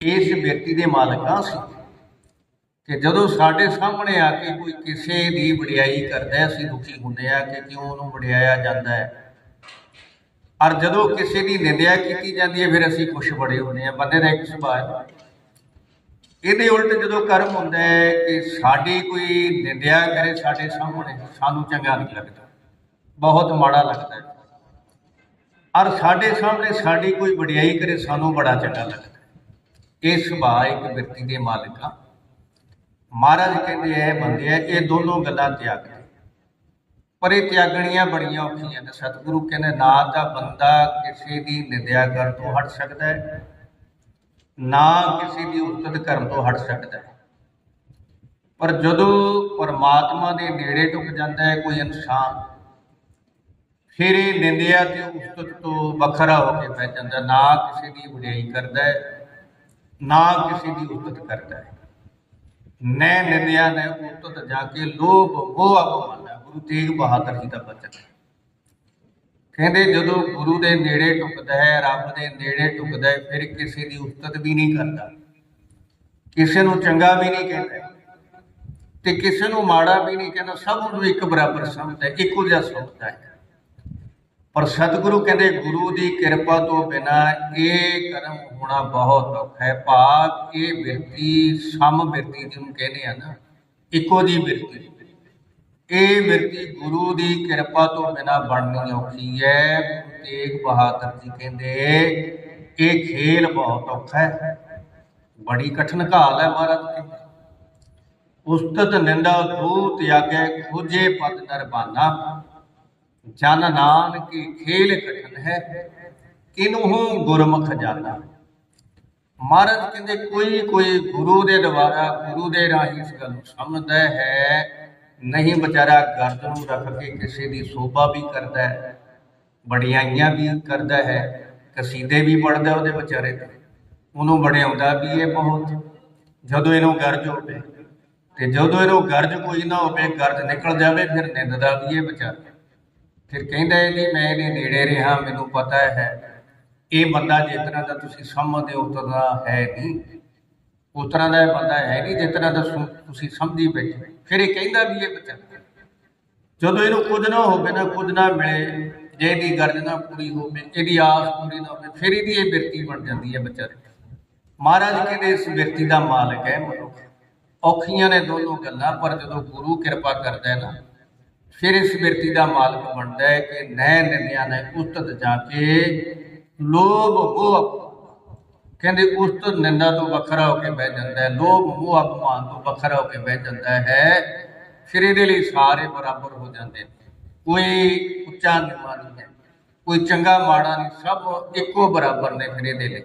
ਇਸ ਵਿਅਕਤੀ ਦੇ ਮਾਲਕਾਂ ਸੀ ਕਿ ਜਦੋਂ ਸਾਡੇ ਸਾਹਮਣੇ ਆ ਕੇ ਕੋਈ ਕਿਸੇ ਦੀ ਵਡਿਆਈ ਕਰਦਾ ਹੈ, ਅਸੀਂ ਦੁਖੀ ਹੁੰਦੇ ਆ ਕਿ ਕਿਉਂ ਉਹਨੂੰ ਵਡਿਆਇਆ ਜਾਂਦਾ ਹੈ। ਔਰ ਜਦੋਂ ਕਿਸੇ ਦੀ ਨਿੰਦਿਆ ਕੀਤੀ ਜਾਂਦੀ ਹੈ ਫਿਰ ਅਸੀਂ ਖੁਸ਼ ਬੜੇ ਹੁੰਦੇ ਆ ਬੰਦੇ ਦਾ ਇੱਕ ਸੁਭਾਅ ਇਹਦੇ ਉਲਟ ਜਦੋਂ ਕਰਮ ਹੁੰਦਾ ਹੈ ਕਿ ਸਾਡੀ ਕੋਈ ਨਿੰਦਿਆ ਕਰੇ ਸਾਡੇ ਸਾਹਮਣੇ ਸਾਨੂੰ ਚੰਗਾ ਨਹੀਂ ਲੱਗਦਾ। ਬਹੁਤ ਮਾੜਾ ਲੱਗਦਾ ਹੈ। ਔਰ ਸਾਡੇ ਸਾਹਮਣੇ ਸਾਡੀ ਕੋਈ ਵਡਿਆਈ ਕਰੇ ਸਾਨੂੰ ਬੜਾ ਚੰਗਾ ਲੱਗਦਾ ਇਹ ਸੁਭਾਅ ਇੱਕ ਵਿਅਕਤੀ ਦੇ ਮਾਲਕ ਆ। ਮਹਾਰਾਜ ਕਹਿੰਦੇ ਐ, ਬੰਦੇ ਐ, ਇਹ ਦੋਨੋਂ ਗੱਲਾਂ ਤਿਆਗ ਦੇ ਪਰ ਇਹ ਤਿਆਗਣੀਆਂ ਬੜੀਆਂ ਔਖੀਆਂ ਨੇ। ਸਤਿਗੁਰੂ ਕਹਿੰਦੇ, ਨਾ ਤਾਂ ਬੰਦਾ ਕਿਸੇ ਦੀ ਨਿੰਦਿਆ ਕਰਨ ਤੋਂ ਹਟ ਸਕਦਾ ਹੈ ਨਾ ਕਿਸੇ ਦੀ ਉਸਤਤ ਕਰਨ ਤੋਂ ਹਟ ਸਕਦਾ ਹੈ ਪਰ ਜਦੋਂ ਪਰਮਾਤਮਾ ਦੇ ਨੇੜੇ ਟੁਕ ਜਾਂਦਾ ਹੈ ਕੋਈ ਇਨਸਾਨ, ਫਿਰ ਇਹ ਨਿੰਦਿਆ ਤੇ ਉਸਤਤ ਤੋਂ ਵੱਖਰਾ ਹੋ ਕੇ ਬਹਿ ਜਾਂਦਾ। ਨਾ ਕਿਸੇ ਦੀ ਵਡਿਆਈ ਕਰਦਾ ਹੈ ਨਾ ਕਿਸੇ ਦੀ ਉਸਤਤ ਕਰਦਾ ਹੈ ਨੈ ਨਿੰਦਿਆ ਨੈ ਉਸਤਤ ਜਾ ਕੇ ਲੋਭ, ਮੋਹ ਅਪਮਾਨ ਹੈ। ਗੁਰੂ ਤੇਗ ਬਹਾਦਰ ਜੀ ਦਾ ਬਚਨ ਕਹਿੰਦੇ ਜਦੋਂ ਗੁਰੂ ਦੇ ਨੇੜੇ ਟੁਕਦਾ ਹੈ, ਰੱਬ ਦੇ ਨੇੜੇ ਟੁਕਦਾ ਹੈ, ਫਿਰ ਕਿਸੇ ਦੀ ਉਸਤਤ ਵੀ ਨਹੀਂ ਕਰਦਾ। ਕਿਸੇ ਨੂੰ ਚੰਗਾ ਵੀ ਨਹੀਂ ਕਹਿੰਦਾ ਤੇ ਕਿਸੇ ਨੂੰ ਮਾੜਾ ਵੀ ਨਹੀਂ ਕਹਿੰਦਾ। ਸਭ ਨੂੰ ਇੱਕ ਬਰਾਬਰ ਸਮਝਦਾ ਇੱਕੋ ਜਿਹਾ ਸਮਝਦਾ ਹੈ। ਪਰ ਸਤਿਗੁਰੂ ਕਹਿੰਦੇ ਗੁਰੂ ਦੀ ਕਿਰਪਾ ਤੋਂ ਬਿਨਾ ਇਹ ਕਰਮ ਹੋਣਾ ਬਹੁਤ ਔਖਾ ਹੈ। ਭਾਵ ਇਹ ਬਿਰਤੀ ਸਮ ਬਿਰਤੀ ਜਿਹਨੂੰ ਕਹਿੰਦੇ ਆ ਨਾ, ਇੱਕੋ ਜੀ ਬਿਰਤੀ ਇਹ ਬਿਰਤੀ ਗੁਰੂ ਦੀ ਕਿਰਪਾ ਤੋਂ ਬਿਨਾ ਬਣਨੀ ਔਖੀ ਹੈ। ਤੇਗ ਬਹਾਦਰ ਜੀ ਕਹਿੰਦੇ, ਇਹ ਖੇਲ ਬਹੁਤ ਔਖਾ ਹੈ। ਬੜੀ ਕਠਿਨ ਘਾਲ ਹੈ ਮਹਾਰਾਜ ਕਹਿੰਦੇ। ਉਸਤਤ ਨਿੰਦਾ ਦੂ ਤਿਆਗੈ ਖੋਜੇ ਪਦ ਨਰਬਾਨਾ। ਜਨ ਨਾਨਕ ਖੇਲ ਕਠਨ ਹੈ ਕਿਨਹੂ ਗੁਰਮੁਖ ਜਾਣਾ ਮਹਾਰਾਜ ਕਹਿੰਦੇ, ਕੋਈ ਕੋਈ ਗੁਰੂ ਦੇ ਦੁਆਰਾ, ਗੁਰੂ ਦੇ ਰਾਹੀਂ ਇਸ ਗੱਲ ਨੂੰ ਸਮਝਦਾ ਹੈ। ਨਹੀਂ ਵਿਚਾਰਾ ਗਰਦ ਨੂੰ ਰੱਖ ਕੇ ਕਿਸੇ ਦੀ ਸੋਭਾ ਵੀ ਕਰਦਾ ਹੈ, ਵਡਿਆਈਆਂ ਵੀ ਕਰਦਾ ਹੈ, ਕਸੀਦੇ ਵੀ ਪੜਦਾ ਉਹਦੇ ਵਿਚਾਰੇ ਤੇ। ਉਹਨੂੰ ਵਡਿਆਉਂਦਾ ਵੀ ਇਹ ਬਹੁਤ, ਜਦੋਂ ਇਹਨੂੰ ਗਰਜ ਹੋਵੇ। ਤੇ ਜਦੋਂ ਇਹਨੂੰ ਗਰਜ ਕੋਈ ਨਾ ਹੋਵੇ, ਗਰਜ ਨਿਕਲ ਜਾਵੇ, ਫਿਰ ਨਿੰਦਦਾ ਵੀ ਇਹ ਵਿਚਾਰਾ। ਫਿਰ ਕਹਿੰਦਾ ਇਹ ਨਹੀਂ ਮੈਂ ਇਹਦੇ ਨੇੜੇ ਰਿਹਾ, ਮੈਨੂੰ ਪਤਾ ਹੈ, ਇਹ ਬੰਦਾ ਜਿਸ ਤਰ੍ਹਾਂ ਦਾ ਤੁਸੀਂ ਸਮਝਦੇ ਹੋ, ਉਸ ਤਰ੍ਹਾਂ ਦਾ ਹੈ ਨਹੀਂ। ਉਸ ਤਰ੍ਹਾਂ ਦਾ ਇਹ ਬੰਦਾ ਹੈ ਨਹੀਂ, ਜਿਸ ਤਰ੍ਹਾਂ ਦਾ ਸੁ- ਤੁਸੀਂ ਸਮਝੀ ਬੈਠੇ ਫਿਰ ਇਹ ਕਹਿੰਦਾ ਵੀ ਇਹ ਬੱਚਾ ਜਦੋਂ ਇਹਨੂੰ ਕੁਝ ਨਾ ਹੋਵੇ ਨਾ, ਕੁਝ ਨਾ ਮਿਲੇ, ਜੇ ਇਹਦੀ ਗਰਜ ਨਾ ਪੂਰੀ ਹੋਵੇ, ਇਹਦੀ ਆਸ ਪੂਰੀ ਨਾ ਹੋਵੇ, ਫਿਰ ਇਹਦੀ ਇਹ ਬਿਰਤੀ ਬਣ ਜਾਂਦੀ ਹੈ ਬੱਚਾ ਮਹਾਰਾਜ ਕਹਿੰਦੇ ਇਸ ਵਿਅਕਤੀ ਦਾ ਮਾਲਕ ਹੈ ਮਨੁੱਖ। ਔਖੀਆਂ ਨੇ ਦੋਨੋਂ ਗੱਲਾਂ, ਪਰ ਜਦੋਂ ਗੁਰੂ ਕਿਰਪਾ ਕਰਦਾ ਹੈ ਨਾ ਫਿਰ ਇਸ ਬਿਰਤੀ ਦਾ ਮਾਲਕ ਬਣਦਾ ਹੈ ਕਿ ਨੈ ਨਿੰਦਿਆ ਨੇ ਉਸਤਤ ਜਾ ਕੇ ਲੋਭ ਮੋਹ ਕਹਿੰਦੇ ਉਸਤਤ ਨਿੰਦਾ ਤੋਂ ਵੱਖਰਾ ਹੋ ਕੇ ਬਹਿ ਜਾਂਦਾ ਹੈ, ਲੋਭ ਮੋਹ ਅਪਮਾਨ ਤੋਂ ਵੱਖਰਾ ਹੋ ਕੇ ਬਹਿ ਜਾਂਦਾ ਹੈ ਫਿਰ ਇਹਦੇ ਲਈ ਸਾਰੇ ਬਰਾਬਰ ਹੋ ਜਾਂਦੇ ਨੇ। ਕੋਈ ਉੱਚਾ ਨੀਵਾਂ ਨਹੀਂ ਹੈ, ਕੋਈ ਚੰਗਾ ਮਾੜਾ ਨਹੀਂ, ਸਭ ਇੱਕੋ ਬਰਾਬਰ ਨੇ ਫਿਰ ਇਹਦੇ ਲਈ।